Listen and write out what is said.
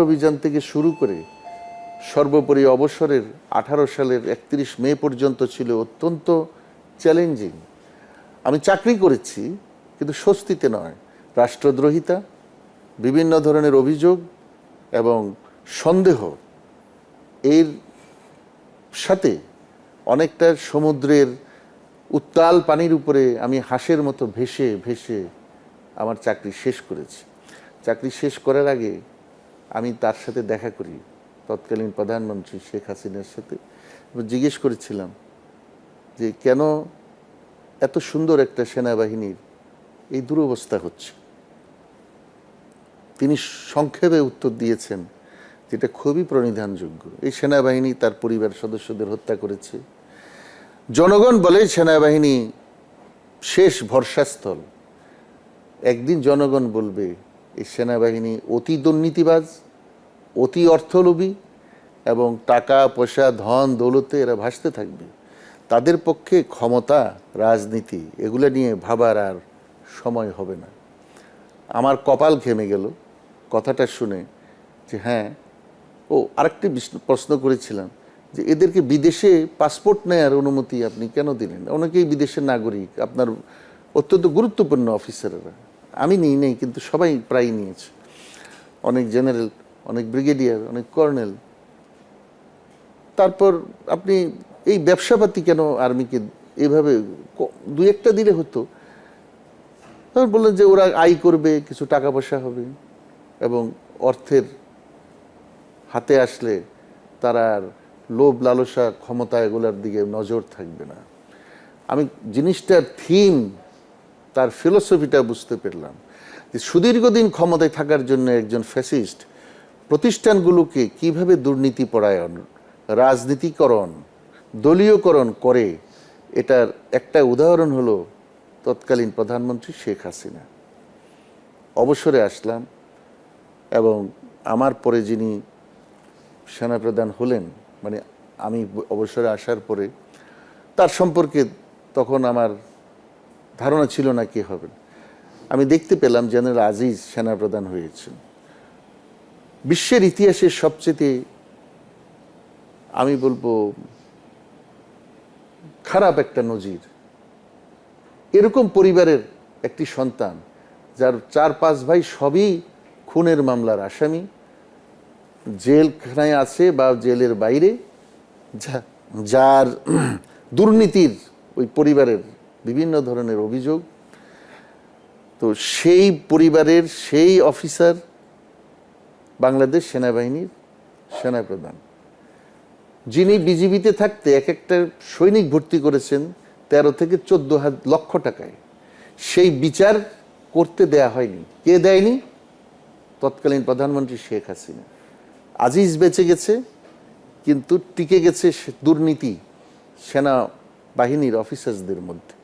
অভিযান থেকে শুরু করে সর্বোপরি অবসরের আঠারো সালের একত্রিশ মে পর্যন্ত ছিল অত্যন্ত চ্যালেঞ্জিং আমি চাকরি করেছি, কিন্তু স্বস্তিতে নয়। রাষ্ট্রদ্রোহিতা, বিভিন্ন ধরনের অভিযোগ এবং সন্দেহ এর সাথে অনেকটা সমুদ্রের উত্তাল পানির উপরে আমি হাঁসের মতো ভেসে ভেসে আমার চাকরি শেষ করেছি। চাকরি শেষ করার আগে আমি তার সাথে দেখা করি, তৎকালীন প্রধানমন্ত্রী শেখ হাসিনার সাথে। জিজ্ঞেস করেছিলাম যে, কেন এত সুন্দর একটা সেনাবাহিনীর এই দুরবস্থা হচ্ছে? তিনি সংক্ষেপে উত্তর দিয়েছেন যেটা খুবই প্রণিধানযোগ্য। এই সেনাবাহিনী তার পরিবার সদস্যদের হত্যা করেছে। জনগণ বলে সেনাবাহিনী শেষ ভরসাস্থল। একদিন জনগণ বলবে, এই সেনাবাহিনী অতি দুর্নীতিবাজ অতি অর্থলোভী এবং টাকা, পয়সা, ধন, দৌলতে এরা ভাসতে থাকবে। তাদের পক্ষে ক্ষমতা, রাজনীতি, এগুলো নিয়ে ভাবার আর সময় হবে না। আমার কপাল ঘেমে গেল। কথাটা শুনে যে হ্যাঁ। ও, আরেকটি প্রশ্ন করেছিলাম যে, এদেরকে বিদেশে পাসপোর্ট নেয়ার অনুমতি আপনি কেন দিলেন? অনেকেই বিদেশের নাগরিক, আপনার অত্যন্ত গুরুত্বপূর্ণ অফিসাররা। আমি নিই নেই, কিন্তু সবাই প্রায় নিয়েছে। অনেক জেনারেল অনেক ব্রিগেডিয়ার, অনেক কর্নেল। তারপর আপনি এই ব্যবসাপাতি কেন আর্মিকে এভাবে দু একটা দিলে হতো? তখন বললেন যে ওরা আয় করবে, কিছু টাকা পয়সা হবে এবং অর্থের হাতে আসলে তারা আর লোভ লালসা ক্ষমতা এগুলোর দিকে নজর থাকবে না। আমি জিনিসটার থিম, তার ফিলোসফিটা বুঝতে পারলাম যে সুদীর্ঘদিন ক্ষমতায় থাকার জন্য একজন ফ্যাসিস্ট প্রতিষ্ঠানগুলোকে কীভাবে দুর্নীতি পরায়ণ রাজনীতিকরণ, দলীয়করণ করে, এটার একটা উদাহরণ হলো তৎকালীন প্রধানমন্ত্রী শেখ হাসিনা। অবসরে আসলাম এবং আমার পরে যিনি সেনাপ্রধান হলেন মানে আমি অবসরে আসার পরে, তার সম্পর্কে তখন আমার ধারণা ছিল না কি হবেন। আমি দেখতে পেলাম জেনারেল আজিজ সেনাপ্রধান হয়েছেন। বিশ্বের ইতিহাসের সবচেয়ে, আমি বলব, খারাপ একটা নজির। এরকম পরিবারের একটি সন্তান, যার চার পাঁচ ভাই সবই খুনের মামলার আসামি। জেলখানায় আছে বা জেলের বাইরে যার দুর্নীতির ওই পরিবারের বিভিন্ন ধরনের অভিযোগ। তো সেই পরিবারের সেই অফিসার বাংলাদেশ সেনাবাহিনীর সেনাপ্রধান। যিনি বিজিবিতে থাকতে এক একটা সৈনিক ভর্তি করেছেন তেরো থেকে চোদ্দ লক্ষ টাকায়। সেই বিচার করতে দেয়া হয়নি। কে দেয়নি? তৎকালীন প্রধানমন্ত্রী শেখ হাসিনা। আজিজ বেঁচে গেছে, কিন্তু টিকে গেছে দুর্নীতি সেনা বাহিনীর অফিসার্সদের মধ্যে।